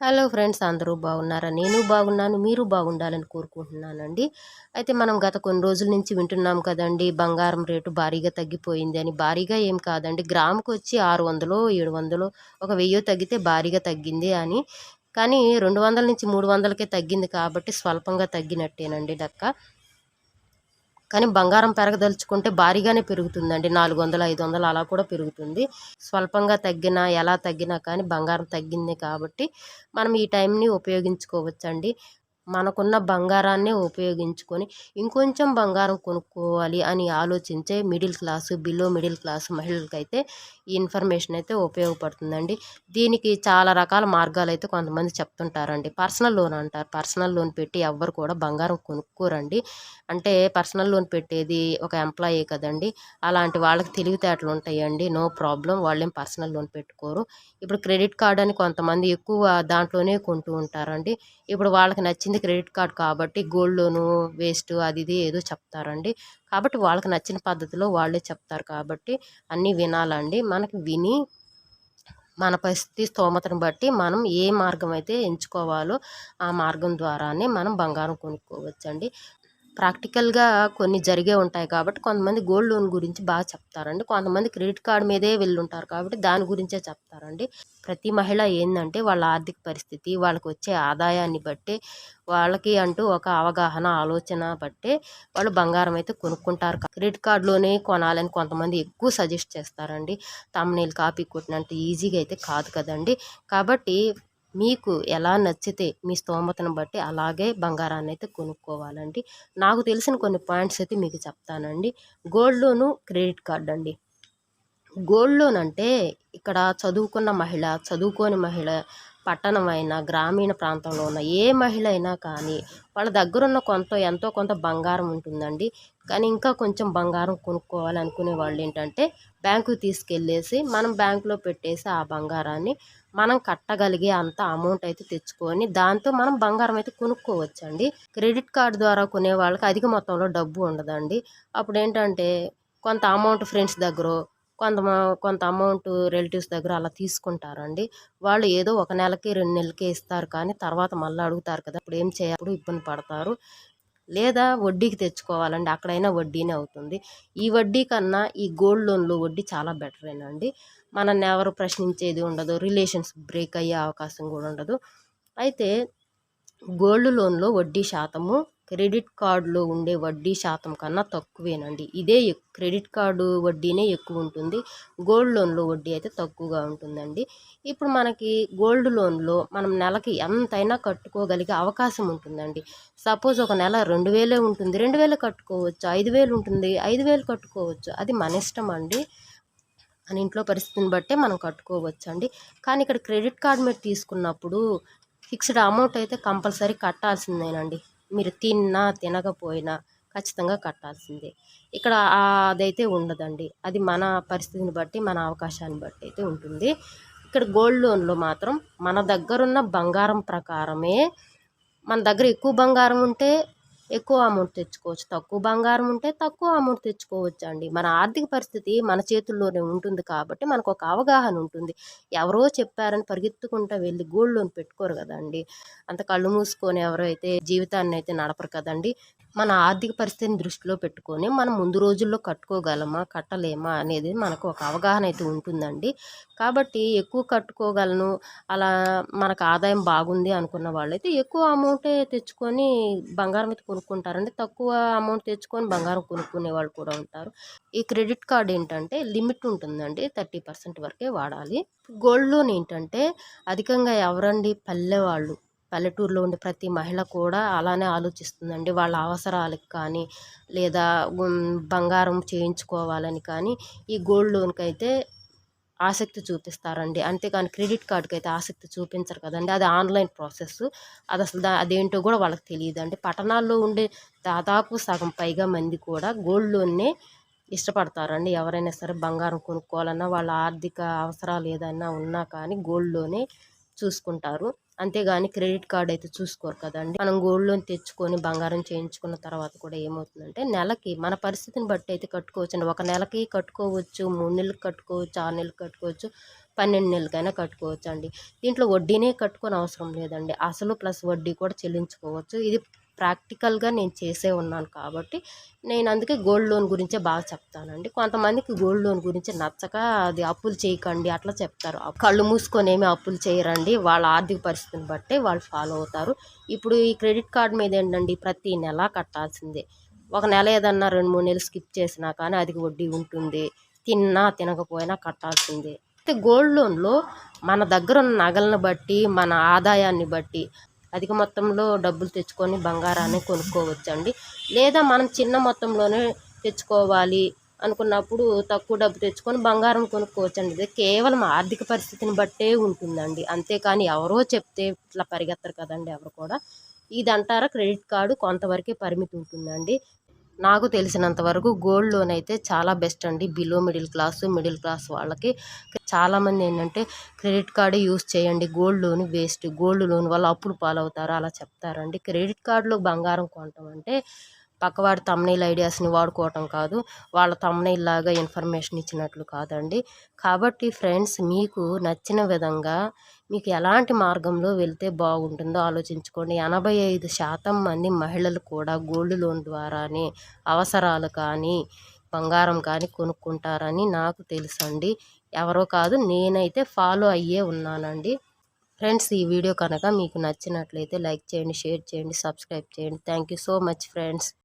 Hello friends అందరూ బాగున్నారా? నేను బాగున్నాను మీరు బాగుండాలని కోరుకుంటున్నానండి. అయితే మనం గత కొన్ని రోజుల నుంచి వింటున్నాం కదండి బంగారం రేటు భారీగా తగ్గిపోయింది అని. భారీగా ఏం కాదండి గ్రాముకు వచ్చి ఆరు వందలు ఏడు వందలు ఒక వెయ్యో తగ్గితే భారీగా తగ్గింది అని. కానీ రెండు వందల నుంచి మూడు వందలకే తగ్గింది కాబట్టి స్వల్పంగా తగ్గినట్టేనండి డక్క కానీ బంగారం పెరగదలుచుకుంటే భారీగానే పెరుగుతుందండి. నాలుగు వందలు ఐదు వందలు అలా కూడా పెరుగుతుంది. స్వల్పంగా తగ్గినా ఎలా తగ్గినా కానీ బంగారం తగ్గింది కాబట్టి మనం ఈ టైంని ఉపయోగించుకోవచ్చండి. మనకున్న బంగారాన్నే ఉపయోగించుకొని ఇంకొంచెం బంగారం కొనుక్కోవాలి అని ఆలోచించే middle class below middle class మహిళలకైతే ఈ ఇన్ఫర్మేషన్ అయితే ఉపయోగపడుతుందండి. దీనికి చాలా రకాల మార్గాలు అయితే కొంతమంది చెప్తుంటారండి. పర్సనల్ లోన్ అంటారు. పర్సనల్ లోన్ పెట్టి ఎవ్వరు కూడా బంగారం కొనుక్కోరండి. అంటే పర్సనల్ లోన్ పెట్టేది ఒక ఎంప్లాయీ కదండి. అలాంటి వాళ్ళకి తెలివితేటలు ఉంటాయండి. No problem. వాళ్ళేం పర్సనల్ లోన్ పెట్టుకోరు. ఇప్పుడు క్రెడిట్ కార్డ్ అని కొంతమంది ఎక్కువ దాంట్లోనే కొంటూ ఉంటారండి. ఇప్పుడు వాళ్ళకి నచ్చింది క్రెడిట్ కార్డ్ కాబట్టి గోల్డ్ లోను వేస్ట్ అది ఇది ఏదో చెప్తారండి. కాబట్టి వాళ్ళకి నచ్చిన పద్ధతిలో వాళ్ళే చెప్తారు కాబట్టి అన్నీ వినాలండి. మనకి విని మన పరిస్థితి స్తోమతను బట్టి మనం ఏ మార్గం అయితే ఎంచుకోవాలో ఆ మార్గం ద్వారానే మనం బంగారం కొనుక్కోవచ్చండి. ప్రాక్టికల్గా కొన్ని జరిగే ఉంటాయి కాబట్టి కొంతమంది గోల్డ్ లోన్ గురించి బాగా చెప్తారండి. కొంతమంది క్రెడిట్ కార్డ్ మీదే వెళ్ళుంటారు కాబట్టి దాని గురించే చెప్తారండి. ప్రతి మహిళ ఏంటంటే వాళ్ళ ఆర్థిక పరిస్థితి వాళ్ళకి వచ్చే ఆదాయాన్ని బట్టి వాళ్ళకి అంటూ ఒక అవగాహన ఆలోచన బట్టే వాళ్ళు బంగారం అయితే కొనుక్కుంటారు. క్రెడిట్ కార్డులోనే కొనాలని కొంతమంది ఎక్కువ సజెస్ట్ చేస్తారండి. తమ్నేల్ కాపీ కొట్టినంత ఈజీగా అయితే కాదు కదండి. కాబట్టి మీకు ఎలా నచ్చితే మీ స్తోమతను బట్టి అలాగే బంగారాన్ని అయితే కొనుక్కోవాలండి. నాకు తెలిసిన కొన్ని పాయింట్స్ అయితే మీకు చెప్తానండి. గోల్డ్ లోను క్రెడిట్ కార్డ్ అండి గోల్డ్ లోన్ అంటే ఇక్కడ చదువుకున్న మహిళ చదువుకోని మహిళ పట్టణమైనా గ్రామీణ ప్రాంతంలో ఉన్న ఏ మహిళ అయినా కానీ వాళ్ళ దగ్గరున్న కొంత ఎంతో కొంత బంగారం ఉంటుందండి. కానీ ఇంకా కొంచెం బంగారం కొనుక్కోవాలి అనుకునే వాళ్ళు ఏంటంటే బ్యాంకుకి తీసుకెళ్ళేసి మనం బ్యాంకులో పెట్టేసి ఆ బంగారాన్ని మనం కట్టగలిగే అంత అమౌంట్ అయితే తెచ్చుకొని దాంతో మనం బంగారం అయితే కొనుక్కోవచ్చండి. క్రెడిట్ కార్డు ద్వారా కొనే వాళ్ళకి అధిక మొత్తంలో డబ్బు ఉండదండి. అప్పుడు ఏంటంటే కొంత అమౌంట్ ఫ్రెండ్స్ దగ్గర కొంత కొంత అమౌంట్ రిలేటివ్స్ దగ్గర అలా తీసుకుంటారండి. వాళ్ళు ఏదో ఒక నెలకి రెండు నెలలకి ఇస్తారు కానీ తర్వాత మళ్ళీ అడుగుతారు కదా అప్పుడు ఏం చేయప్పుడు ఇబ్బంది పడతారు. లేదా వడ్డీకి తెచ్చుకోవాలండి. అక్కడైనా వడ్డీనే అవుతుంది. ఈ వడ్డీ కన్నా ఈ గోల్డ్ లోన్లో వడ్డీ చాలా బెటరేనండి. మనల్ని ఎవరు ప్రశ్నించేది ఉండదు. రిలేషన్స్ బ్రేక్ అయ్యే అవకాశం కూడా ఉండదు. అయితే గోల్డ్ లోన్లో వడ్డీ శాతము క్రెడిట్ కార్డులో ఉండే వడ్డీ శాతం కన్నా తక్కువేనండి. ఇదే క్రెడిట్ కార్డు వడ్డీనే ఎక్కువ ఉంటుంది. గోల్డ్ లోన్లో వడ్డీ అయితే తక్కువగా ఉంటుందండి. ఇప్పుడు మనకి గోల్డ్ లోన్లో మనం నెలకి ఎంతైనా కట్టుకోగలిగే అవకాశం ఉంటుందండి. సపోజ్ ఒక నెల రెండు వేలే ఉంటుంది. రెండు వేలు కట్టుకోవచ్చు. ఐదు వేలు ఉంటుంది. ఐదు వేలు కట్టుకోవచ్చు. అది మన ఇష్టం అండి. మన ఇంట్లో పరిస్థితిని బట్టే మనం కట్టుకోవచ్చు అండి కానీ ఇక్కడ క్రెడిట్ కార్డు మీరు తీసుకున్నప్పుడు ఫిక్స్డ్ అమౌంట్ అయితే కంపల్సరీ కట్టాల్సిందేనండి. మీరు తిన్నా తినకపోయినా ఖచ్చితంగా కట్టాల్సిందే. ఇక్కడ అదైతే ఉండదండి. అది మన పరిస్థితిని బట్టి మన అవకాశాన్ని బట్టి అయితే ఉంటుంది. ఇక్కడ గోల్డ్ లోన్లో మాత్రం మన దగ్గరున్న బంగారం ప్రకారమే మన దగ్గర ఎక్కువ బంగారం ఉంటే ఎక్కువ అమౌంట్ తెచ్చుకోవచ్చు. తక్కువ బంగారం ఉంటే తక్కువ అమౌంట్ తెచ్చుకోవచ్చు అండి మన ఆర్థిక పరిస్థితి మన చేతుల్లోనే ఉంటుంది కాబట్టి మనకు ఒక అవగాహన ఉంటుంది. ఎవరో చెప్పారని పరిగెత్తుకుంటా వెళ్ళి గోల్డ్ లోన్ పెట్టుకోరు కదండి. అంత కళ్ళు మూసుకొని ఎవరైతే జీవితాన్ని అయితే నడపరు కదండి. మన ఆర్థిక పరిస్థితిని దృష్టిలో పెట్టుకొని మనం ముందు రోజుల్లో కట్టుకోగలమా కట్టలేమా అనేది మనకు ఒక అవగాహన అయితే ఉంటుందండి. కాబట్టి ఎక్కువ కట్టుకోగలను అలా మనకు ఆదాయం బాగుంది అనుకున్న వాళ్ళైతే ఎక్కువ అమౌంటే తెచ్చుకొని బంగారం అయితే కొనుక్కుంటారండి తక్కువ అమౌంట్ తెచ్చుకొని బంగారం కొనుక్కునే వాళ్ళు కూడా ఉంటారు. ఈ క్రెడిట్ కార్డ్ ఏంటంటే లిమిట్ ఉంటుందండి థర్టీ పర్సెంట్ వరకే వాడాలి. గోల్డ్ లోన్ ఏంటంటే అధికంగా ఎవరండి? పల్లె వాళ్ళు పల్లెటూరులో ఉండే ప్రతి మహిళ కూడా అలానే ఆలోచిస్తుందండి. వాళ్ళ అవసరాలకు కానీ లేదా బంగారం చేయించుకోవాలని కానీ ఈ గోల్డ్ లోన్కి అయితే ఆసక్తి చూపిస్తారండి. అంతేకాని క్రెడిట్ కార్డుకి అయితే ఆసక్తి చూపించరు కదండి. అది ఆన్లైన్ ప్రాసెస్ అది అసలు దా అదేంటో కూడా వాళ్ళకి తెలియదు అండి పట్టణాల్లో ఉండే దాదాపు సగం పైగా మంది కూడా గోల్డ్ లోన్నే ఇష్టపడతారండి. ఎవరైనా సరే బంగారం కొనుక్కోవాలన్నా వాళ్ళ ఆర్థిక అవసరాలు ఏదైనా ఉన్నా కానీ గోల్డ్లోనే చూసుకుంటారు. అంతేగాని క్రెడిట్ కార్డ్ అయితే చూసుకోరు కదండి. మనం గోల్డ్ లోన్ తెచ్చుకొని బంగారం చేయించుకున్న తర్వాత కూడా ఏమవుతుందంటే నెలకి మన పరిస్థితిని బట్టి అయితే కట్టుకోవచ్చు ఒక నెలకి కట్టుకోవచ్చు మూడు నెలలకు కట్టుకోవచ్చు ఆరు నెలలకు కట్టుకోవచ్చు పన్నెండు నెలలకైనా కట్టుకోవచ్చు అండి దీంట్లో వడ్డీనే కట్టుకొని అవసరం లేదండి. అసలు ప్లస్ వడ్డీ కూడా చెల్లించుకోవచ్చు. ఇది ప్రాక్టికల్గా నేను చేసే ఉన్నాను కాబట్టి నేను అందుకే గోల్డ్ లోన్ గురించే బాగా చెప్తానండి. కొంతమందికి గోల్డ్ లోన్ గురించి నచ్చక అది అప్పులు చేయకండి అట్లా చెప్తారు. కళ్ళు మూసుకొని ఏమి అప్పులు చేయరండి. వాళ్ళ ఆర్థిక పరిస్థితిని బట్టే వాళ్ళు ఫాలో అవుతారు. ఇప్పుడు ఈ క్రెడిట్ కార్డ్ మీద ఏంటండి? ప్రతి నెల కట్టాల్సిందే. ఒక నెల ఏదన్నా రెండు మూడు నెలలు స్కిప్ చేసినా కానీ అది వడ్డీ ఉంటుంది. తిన్నా తినకపోయినా కట్టాల్సిందే. అయితే గోల్డ్ లోన్లో మన దగ్గర ఉన్న నగలను బట్టి మన ఆదాయాన్ని బట్టి అధిక మొత్తంలో డబ్బులు తెచ్చుకొని బంగారాన్ని కొనుక్కోవచ్చండి. లేదా మనం చిన్న మొత్తంలోనే తెచ్చుకోవాలి అనుకున్నప్పుడు తక్కువ డబ్బు తెచ్చుకొని బంగారం కొనుక్కోవచ్చండి. ఇది కేవలం ఆర్థిక పరిస్థితిని బట్టే ఉంటుందండి. అంతేకాని ఎవరో చెప్తే ఇట్లా పరిగెత్తరు కదండి ఎవరు కూడా. ఇది అంటారా క్రెడిట్ కార్డు కొంతవరకే పరిమితి ఉంటుందండి. నాకు తెలిసినంత వరకు గోల్డ్ లోన్ అయితే చాలా బెస్ట్ అండి. Below middle class middle class వాళ్ళకి. చాలామంది ఏంటంటే క్రెడిట్ కార్డు యూస్ చేయండి gold loan waste gold loan వల్ల అప్పులు పాలవుతారు అలా చెప్తారండి. క్రెడిట్ కార్డులో బంగారం కొనటం అంటే పక్కవాడి తమ్నైల్ ఐడియాస్ని వాడుకోవటం కాదు. వాళ్ళ తమ్నైల్ లాగా ఇన్ఫర్మేషన్ ఇచ్చినట్లు కాదండి. కాబట్టి ఫ్రెండ్స్ మీకు నచ్చిన విధంగా మీకు ఎలాంటి మార్గంలో వెళ్తే బాగుంటుందో ఆలోచించుకోండి. ఎనభై ఐదు శాతం మంది మహిళలు కూడా గోల్డ్ లోన్ ద్వారానే అవసరాలు కానీ బంగారం కానీ కొనుక్కుంటారని నాకు తెలుసండి. ఎవరో కాదు నేనైతే ఫాలో అయ్యే ఉన్నానండి. ఫ్రెండ్స్ ఈ వీడియో కనుక మీకు నచ్చినట్లయితే లైక్ చేయండి షేర్ చేయండి సబ్స్క్రైబ్ చేయండి. Thank you so much friends